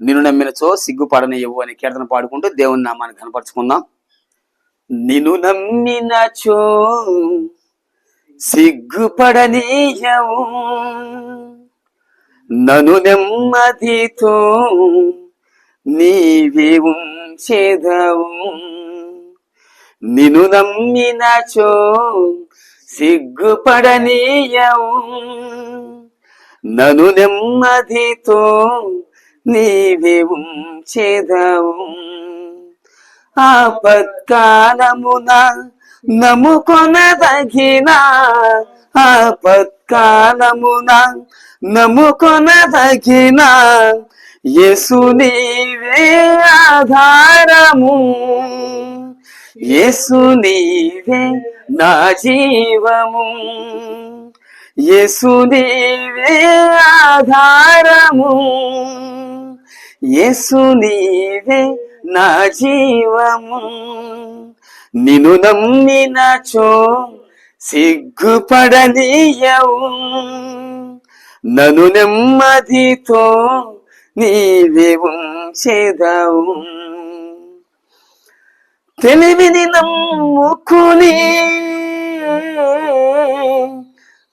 నిన్ను నమ్మినచో సిగ్గుపడనియవు అనే కీర్తన పాడుకుంటూ దేవుని నామాన్ని కనపరుచుకుందాం నిన్ను నమ్మినచో సిగ్గుపడనీయవు నను నెమ్మదితో నీవే ఉంచేదవు. నిన్ను నమ్మినచో సిగ్గుపడనీయవు నను నెమ్మదితో నీవే ఉంచేదవు. ఆపత్కాలమున నమ్ముకొనదగిన ఆపత్కాలమున నమ్ముకొనదగిన యేసు నీవే ఆధారము. యేసు నీవే నా జీవము. యేసునీవే ఆధారము. యేసునీవే నా జీవము. నిన్ను నమ్మినచో సిగ్గుపడనీయవు. నన్ను నెమ్మదితో నీవే ఉంచెదవు. తెలివిని నమ్ముకుని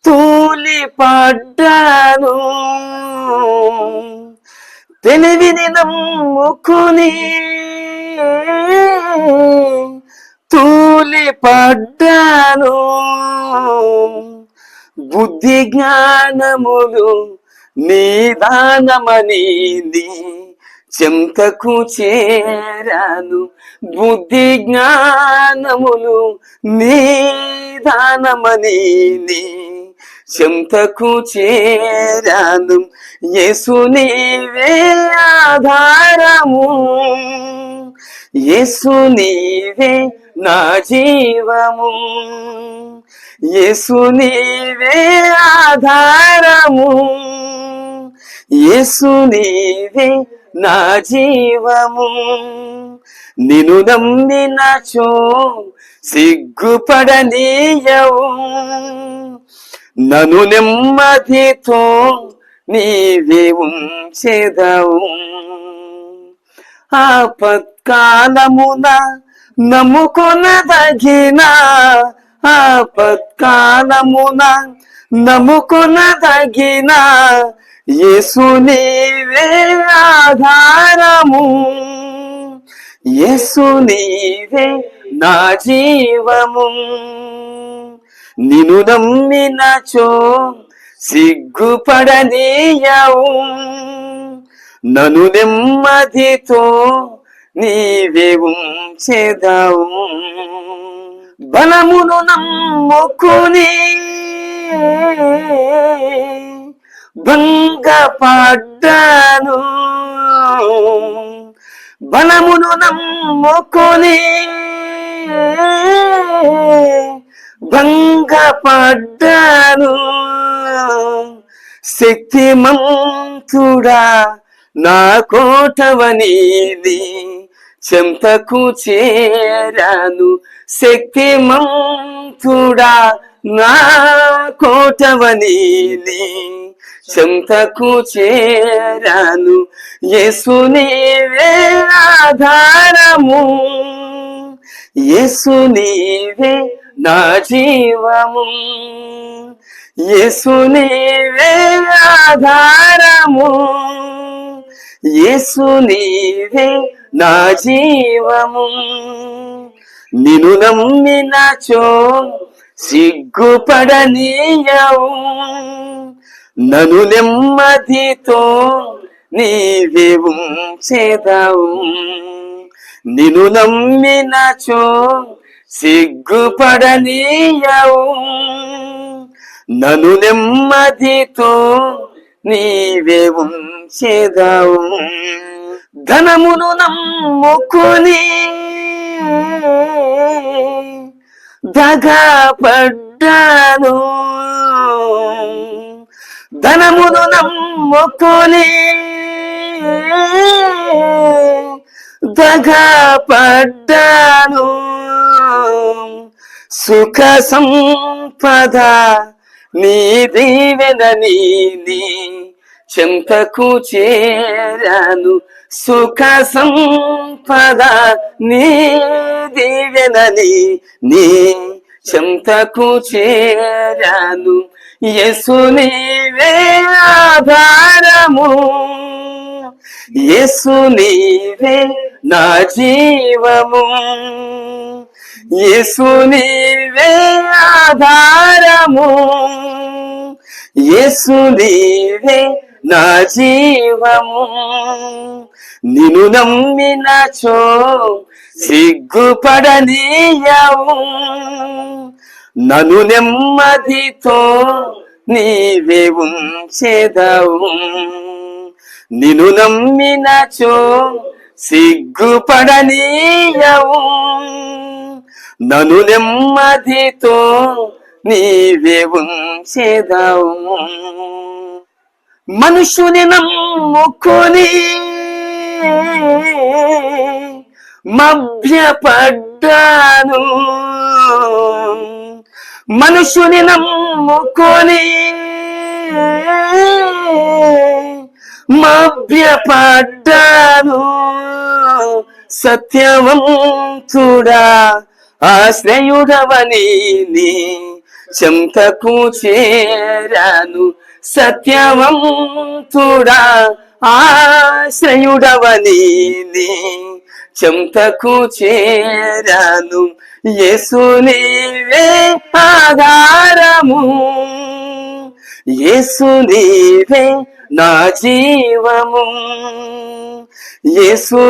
తూలి పడ్డాను. తెలివిని నమ్ముకుని తూలి పడ్డాను. బుద్ధి జ్ఞానములు నిదానమని చెంతకు చేరాను. బుద్ధి జ్ఞానములు నిదానమని చెంతకు చేరాను యేసుని నీవే ఆధారము. యేసు నీవే నా జీవము. యేసు నీవే ఆధారము. యేసు నీవే నా జీవము. నిను నమ్మినచో సిగ్గుపడనీయవు. నను నెమ్మదితో నీవే ఉంచేదవు. ఆపత్కాలమున నమ్ముకొనదగిన ఆపత్కాలమున నమ్ముకొనదగిన యేసు నీవే ఆధారము. యేసు నీవే నా జీవము. నిను నమ్మినచో సిగ్గుపడనీయవు. నను నెమ్మదితో నీవే ఉంచేదావు. బలమును నమ్ముకుని భంగపడ్డాను. బలమును నమ్ముకొని భంగపడ్డాను. శక్తిమంతుడా నా కోటవనీది చెంతకు చేరాను. శక్తిమంతుడా నా కోటవనీది చెంతకు చేరాను. యేసు నీవే ఆధారము. యేసు నీవే నా జీవము. యేసునీవే ఆధారము. యేసునీవే నా జీవము. నిన్ను నమ్మినచో సిగ్గుపడనీయవు. నన్ను నెమ్మదితో నీవే ఉంచేదావు. నిన్ను నమ్మినచో సిగ్గుపడనీయవు. నన్ను నెమ్మదితో నీవే ఉంచేదావు. ధనమును నమ్ముకుని దగపడ్డాను. ధనమును నమ్ముకొని దగపడ్డాను. సుఖ సంపద నీ దీవెన చెంతకు చేరాను. సుఖ సంపద నీ దీవెనని నీ చెంతకు చేరాను. యసుని నీవే ఆధారము. యేసు నా జీవము. యేసు నీవే ఆధారము. యేసు నీవే నా జీవము. నిన్ను నమ్మినచో సిగ్గుపడనీయవు. నన్ను నెమ్మదితో నీవే ఉంచేదవు. నిన్ను నమ్మినచో సిగ్గుపడనీయవు. నను నెమ్మదితో నీవే ఉంచేదవు. మనుషుని నమ్ముకొని మభ్యపడ్డాను. మనుషుని నమ్ముకొని మభ్యపడ్డాను. సత్యవంతుడా ఆశ్రయుడవని నీ చెంతకు చేరాను. సత్యవంతుడా ఆశ్రయుడవని చెంతకు చేరాను. యేసు ఆధారము. యేసు నా జీవము. యేసు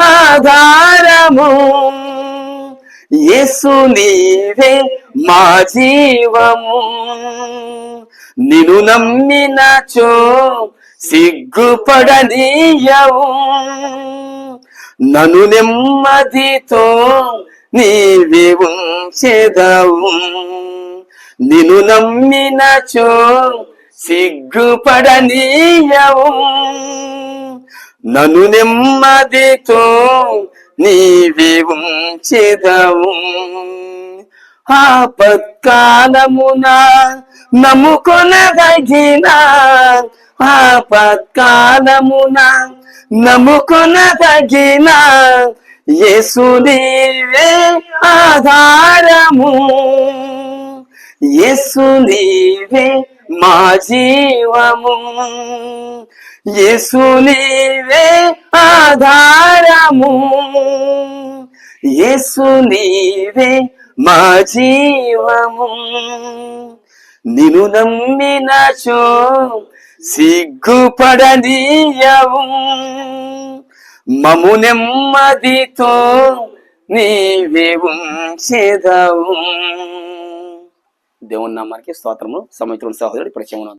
ఆధారము. యేసు నీవే మా జీవము. నిన్ను నమ్మినచో సిగ్గుపడనీయవు. నన్ను నెమ్మదితో నీవే ఉంచెదవు. నిన్ను నమ్మినచో సిగ్గుపడనీయవు. నన్ను నెమ్మదితో నీవే ఉంచెదవు ఆపత్కాలమున నమ్ముకొనదగిన ఆపత్కాలమున నమ్ముకొనదగిన యేసు నీవే ఆధారము. యేసు నీవే మా జీవము. యేసునీవే ఆధారము. యేసునీవే మా జీవము. నిను నమ్మినచో సిగ్గుపడనీయవు. మము నెమ్మదితో నీవే ఉంచేదవు. దేవుని నామానికి స్తోత్రము సమయంలో సహోదరుడు పరిచయం